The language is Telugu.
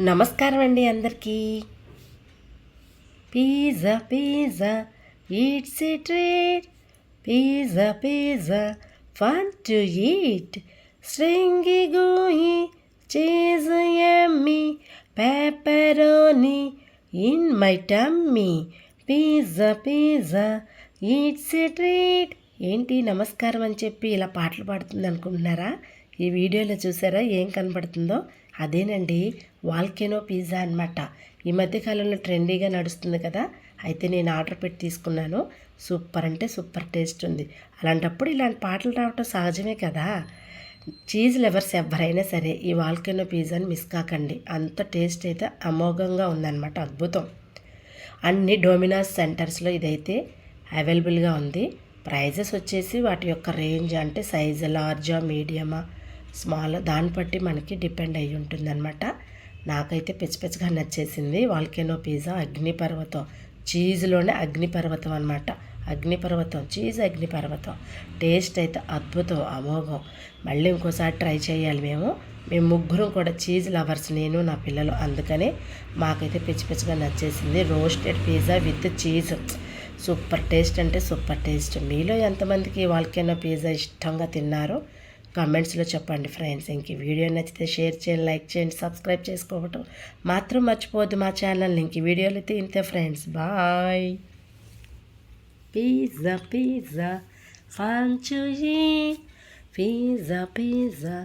నమస్కారం అండి అందరికీ. Pizza pizza eats a treat. Pizza pizza fun to eat. Stringy gooey cheese yummy pepperoni in my tummy. Pizza pizza eats a treat. ఏంటి నమస్కారం అని చెప్పి ఇలా పాటలు పాడుతుంది అనుకుంటున్నారా? ఈ వీడియోలో చూసారా ఏం కనపడుతుందో? అదేనండి వాల్కెనో పిజ్జా అనమాట ఈ మధ్యకాలంలో ట్రెండీగా నడుస్తుంది కదా అయితే నేను ఆర్డర్ పెట్టి తీసుకున్నాను. సూపర్ అంటే సూపర్ టేస్ట్ ఉంది. అలాంటప్పుడు ఇలాంటి పాటలు రావటం సహజమే కదా. చీజ్ లెవర్స్ ఎవరైనా సరే ఈ వాల్కెనో పిజ్జాని మిస్ కాకండి. అంత టేస్ట్ అయితే అమోఘంగా ఉందన్నమాట అద్భుతం. అన్ని డొమినాస్ సెంటర్స్లో ఇదైతే అవైలబుల్గా ఉంది. ప్రైజెస్ వచ్చేసి వాటి యొక్క రేంజ్ అంటే సైజు లార్జా మీడియమా స్మాల్ దాన్ని బట్టి మనకి డిపెండ్ అయ్యి ఉంటుందన్నమాట. నాకైతే పిచ్చిపిచ్చిగా నచ్చేసింది వాల్కెనో పిజ్జా అగ్నిపర్వతం. చీజ్లోనే అగ్నిపర్వతం అనమాట అగ్నిపర్వతం చీజ్ అగ్నిపర్వతం. టేస్ట్ అయితే అద్భుతం అమోఘం. మళ్ళీ ఇంకోసారి ట్రై చేయాలి మేము. మేము ముగ్గురం కూడా చీజ్ లవర్స్ నేను నా పిల్లలు అందుకనే మాకైతే పిచ్చి పిచ్చిగా నచ్చేసింది. Roasted pizza with cheese. Super taste అంటే సూపర్ టేస్ట్. మీలో ఎంతమందికి వాళ్ళకైనా పిజ్జా ఇష్టంగా తిన్నారో కామెంట్స్లో చెప్పండి ఫ్రెండ్స్. ఇంక వీడియో నచ్చితే షేర్ చేయండి లైక్ చేయండి సబ్స్క్రైబ్ చేసుకోవటం మాత్రం మర్చిపోవద్దు మా ఛానల్ని. ఇంక వీడియోలు అయితే ఇంతే friends. Bye. Pizza pizza fun pizza pizza.